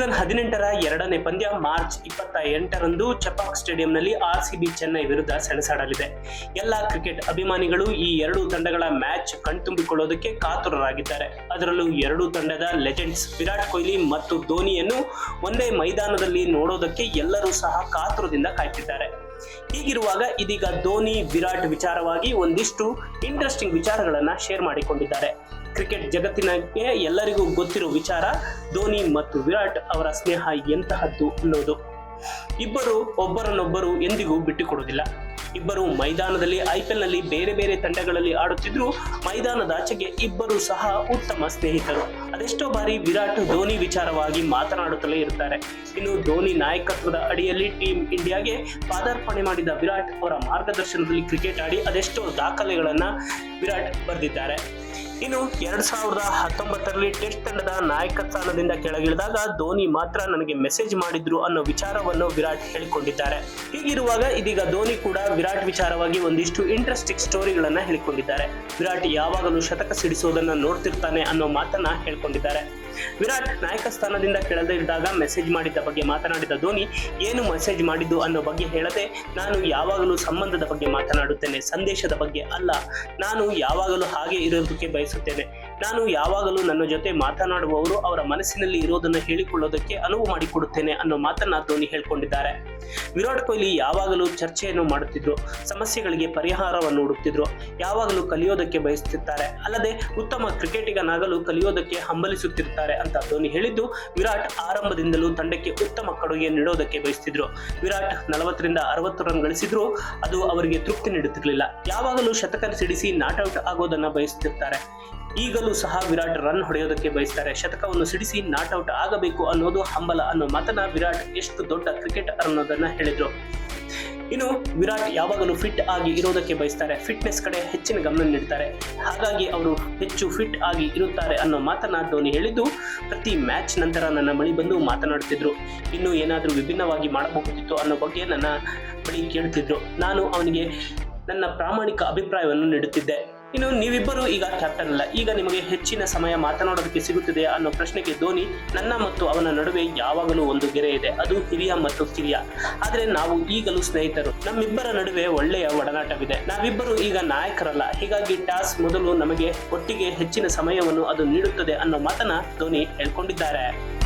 Season ಹದಿನೆಂಟರ ಎರಡನೇ ಪಂದ್ಯ ಮಾರ್ಚ್ ಇಪ್ಪತ್ತ ಎಂಟರಂದು ಚಪಾಕ್ ಸ್ಟೇಡಿಯಂನಲ್ಲಿ ಆರ್ ಸಿಬಿ ಚೆನ್ನೈ ವಿರುದ್ಧ ಸೆಣಸಾಡಲಿದೆ. ಎಲ್ಲ ಕ್ರಿಕೆಟ್ ಅಭಿಮಾನಿಗಳು ಈ ಎರಡೂ ತಂಡಗಳ ಮ್ಯಾಚ್ ಕಣ್ತುಂಬಿಕೊಳ್ಳೋದಕ್ಕೆ ಕಾತುರರಾಗಿದ್ದಾರೆ. ಅದರಲ್ಲೂ ಎರಡೂ ತಂಡದ ಲೆಜೆಂಡ್ಸ್ ವಿರಾಟ್ ಕೊಹ್ಲಿ ಮತ್ತು ಧೋನಿಯನ್ನು ಒಂದೇ ಮೈದಾನದಲ್ಲಿ ನೋಡೋದಕ್ಕೆ ಎಲ್ಲರೂ ಸಹ ಕಾತುರದಿಂದ ಕಾಯ್ತಿದ್ದಾರೆ. ಹೀಗಿರುವಾಗ ಇದೀಗ ಧೋನಿ, ವಿರಾಟ್ ವಿಚಾರವಾಗಿ ಒಂದಿಷ್ಟು ಇಂಟ್ರೆಸ್ಟಿಂಗ್ ವಿಚಾರಗಳನ್ನ ಶೇರ್ ಮಾಡಿಕೊಂಡಿದ್ದಾರೆ. ಕ್ರಿಕೆಟ್ ಜಗತ್ತಿನಗೆ ಎಲ್ಲರಿಗೂ ಗೊತ್ತಿರೋ ವಿಚಾರ ಧೋನಿ ಮತ್ತು ವಿರಾಟ್ ಅವರ ಸ್ನೇಹ ಎಂತಹದ್ದು ಅನ್ನೋದು. ಇಬ್ಬರು ಒಬ್ಬರನ್ನೊಬ್ಬರು ಎಂದಿಗೂ ಬಿಟ್ಟುಕೊಡುವುದಿಲ್ಲ. ಇಬ್ಬರು ಮೈದಾನದಲ್ಲಿ ಐಪಿಎಲ್ನಲ್ಲಿ ಬೇರೆ ಬೇರೆ ತಂಡಗಳಲ್ಲಿ ಆಡುತ್ತಿದ್ರು ಮೈದಾನದಾಚೆಗೆ ಇಬ್ಬರು ಸಹ ಉತ್ತಮ ಸ್ನೇಹಿತರು. ಅದೆಷ್ಟೋ ಬಾರಿ ವಿರಾಟ್ ಧೋನಿ ವಿಚಾರವಾಗಿ ಮಾತನಾಡುತ್ತಲೇ ಇರ್ತಾರೆ. ಇನ್ನು ಧೋನಿ ನಾಯಕತ್ವದ ಅಡಿಯಲ್ಲಿ ಟೀಮ್ ಇಂಡಿಯಾಗೆ ಪಾದಾರ್ಪಣೆ ಮಾಡಿದ ವಿರಾಟ್ ಅವರ ಮಾರ್ಗದರ್ಶನದಲ್ಲಿ ಕ್ರಿಕೆಟ್ ಆಡಿ ಅದೆಷ್ಟೋ ದಾಖಲೆಗಳನ್ನ ವಿರಾಟ್ ಬರೆದಿದ್ದಾರೆ. ಇನ್ನು ಎರಡ್ ಸಾವಿರದ ಹತ್ತೊಂಬತ್ತರಲ್ಲಿ ಟೆಸ್ಟ್ ತಂಡದ ನಾಯಕ ಸ್ಥಾನದಿಂದ ಕೆಳಗಿಳಿದಾಗ ಧೋನಿ ಮಾತ್ರ ನನಗೆ ಮೆಸೇಜ್ ಮಾಡಿದ್ರು ಅನ್ನೋ ವಿಚಾರವನ್ನು ವಿರಾಟ್ ಹೇಳಿಕೊಂಡಿದ್ದಾರೆ. ಹೀಗಿರುವಾಗ ಇದೀಗ ಧೋನಿ ಕೂಡ ವಿರಾಟ್ ವಿಚಾರವಾಗಿ ಒಂದಿಷ್ಟು ಇಂಟ್ರೆಸ್ಟಿಂಗ್ ಸ್ಟೋರಿಗಳನ್ನ ಹೇಳಿಕೊಂಡಿದ್ದಾರೆ. ವಿರಾಟ್ ಯಾವಾಗಲೂ ಶತಕ ಸಿಡಿಸೋದನ್ನ ನೋಡ್ತಿರ್ತಾನೆ ಅನ್ನೋ ಮಾತನ್ನ ಹೇಳ್ಕೊಂಡಿದ್ದಾರೆ. ವಿರಾಟ್ ನಾಯಕ ಸ್ಥಾನದಿಂದ ಕೆಳದಿದ್ದಾಗ ಮೆಸೇಜ್ ಮಾಡಿದ್ದ ಬಗ್ಗೆ ಮಾತನಾಡಿದ ಧೋನಿ, ಏನು ಮೆಸೇಜ್ ಮಾಡಿದ್ದು ಅನ್ನೋ ಬಗ್ಗೆ ಹೇಳದೆ ನಾನು ಯಾವಾಗಲೂ ಸಂಬಂಧದ ಬಗ್ಗೆ ಮಾತನಾಡುತ್ತೇನೆ, ಸಂದೇಶದ ಬಗ್ಗೆ ಅಲ್ಲ. ನಾನು ಯಾವಾಗಲೂ ಹಾಗೆ ಇರೋದಕ್ಕೆ ಬಯಸುತ್ತೇನೆ. ನಾನು ಯಾವಾಗಲೂ ನನ್ನ ಜೊತೆ ಮಾತನಾಡುವವರು ಅವರ ಮನಸ್ಸಿನಲ್ಲಿ ಇರೋದನ್ನು ಹೇಳಿಕೊಳ್ಳೋದಕ್ಕೆ ಅನುವು ಮಾಡಿಕೊಡುತ್ತೇನೆ ಅನ್ನೋ ಮಾತನ್ನ ಧೋನಿ ಹೇಳ್ಕೊಂಡಿದ್ದಾರೆ. ವಿರಾಟ್ ಕೊಹ್ಲಿ ಯಾವಾಗಲೂ ಚರ್ಚೆಯನ್ನು ಮಾಡುತ್ತಿದ್ರು, ಸಮಸ್ಯೆಗಳಿಗೆ ಪರಿಹಾರವನ್ನು ಹುಡುಕ್ತಿದ್ರು. ಯಾವಾಗಲೂ ಕಲಿಯೋದಕ್ಕೆ ಬಯಸುತ್ತಿದ್ದಾರೆ ಅಲ್ಲದೆ ಉತ್ತಮ ಕ್ರಿಕೆಟಿಗನಾಗಲು ಕಲಿಯೋದಕ್ಕೆ ಹಂಬಲಿಸುತ್ತಿರ್ತಾರೆ ಅಂತ ಧೋನಿ ಹೇಳಿದ್ದು, ವಿರಾಟ್ ಆರಂಭದಿಂದಲೂ ತಂಡಕ್ಕೆ ಉತ್ತಮ ಕೊಡುಗೆ ನೀಡೋದಕ್ಕೆ ಬಯಸ್ತಿದ್ರು. ವಿರಾಟ್ ನಲವತ್ತರಿಂದ ಅರವತ್ತು ರನ್ ಗಳಿಸಿದ್ರು ಅದು ಅವರಿಗೆ ತೃಪ್ತಿ ನೀಡುತ್ತಿರಲಿಲ್ಲ. ಯಾವಾಗಲೂ ಶತಕ ಸಿಡಿಸಿ ನಾಟ್ಔಟ್ ಆಗೋದನ್ನ ಬಯಸುತ್ತಿರ್ತಾರೆ. ಈಗಲೂ ಸಹ ವಿರಾಟ್ ರನ್ ಹೊಡೆಯೋದಕ್ಕೆ ಬಯಸ್ತಾರೆ. ಶತಕವನ್ನು ಸಿಡಿಸಿ ನಾಟ್ಔಟ್ ಆಗಬೇಕು ಅನ್ನೋದು ಹಂಬಲ ಅನ್ನೋ ಮಾತನ್ನ ವಿರಾಟ್ ಎಷ್ಟು ದೊಡ್ಡ ಕ್ರಿಕೆಟ್ ಅನ್ನೋದನ್ನ ಹೇಳಿದ್ರು. ಇನ್ನು ವಿರಾಟ್ ಯಾವಾಗಲೂ ಫಿಟ್ ಆಗಿ ಇರೋದಕ್ಕೆ ಬಯಸ್ತಾರೆ. ಫಿಟ್ನೆಸ್ ಕಡೆ ಹೆಚ್ಚಿನ ಗಮನ ನೀಡ್ತಾರೆ. ಹಾಗಾಗಿ ಅವರು ಹೆಚ್ಚು ಫಿಟ್ ಆಗಿ ಇರುತ್ತಾರೆ ಅನ್ನೋ ಮಾತನ್ನ ಧೋನಿ ಹೇಳಿದ್ದು, ಪ್ರತಿ ಮ್ಯಾಚ್ ನಂತರ ನನ್ನ ಬಳಿ ಬಂದು ಮಾತನಾಡುತ್ತಿದ್ರು. ಇನ್ನು ಏನಾದರೂ ವಿಭಿನ್ನವಾಗಿ ಮಾಡಬಹುದಿತ್ತು ಅನ್ನೋ ಬಗ್ಗೆ ನನ್ನ ಬಳಿ ಕೇಳುತ್ತಿದ್ರು ನಾನು ಅವನಿಗೆ ನನ್ನ ಪ್ರಾಮಾಣಿಕ ಅಭಿಪ್ರಾಯವನ್ನು ನೀಡುತ್ತಿದ್ದೆ. ಇನ್ನು ನೀವಿಬ್ಬರು ಈಗ ಕ್ಯಾಪ್ಟನ್ ಅಲ್ಲ. ಈಗ ನಿಮಗೆ ಹೆಚ್ಚಿನ ಸಮಯ ಮಾತನಾಡೋದಕ್ಕೆ ಸಿಗುತ್ತಿದೆ ಅನ್ನೋ ಪ್ರಶ್ನೆಗೆ ಧೋನಿ ನನ್ನ ಮತ್ತು ಅವನ ನಡುವೆ ಯಾವಾಗಲೂ ಒಂದು ಗೆರೆ ಇದೆ. ಅದು ಹಿರಿಯ ಮತ್ತು ಕಿರಿಯ. ಆದ್ರೆ ನಾವು ಈಗಲೂ ಸ್ನೇಹಿತರು. ನಮ್ಮಿಬ್ಬರ ನಡುವೆ ಒಳ್ಳೆಯ ಒಡನಾಟವಿದೆ. ನಾವಿಬ್ಬರು ಈಗ ನಾಯಕರಲ್ಲ. ಹೀಗಾಗಿ ಟಾಸ್ ಮೊದಲು ನಮಗೆ ಒಟ್ಟಿಗೆ ಹೆಚ್ಚಿನ ಸಮಯವನ್ನು ಅದು ನೀಡುತ್ತದೆ ಅನ್ನೋ ಮಾತನ್ನ ಧೋನಿ ಹೇಳ್ಕೊಂಡಿದ್ದಾರೆ.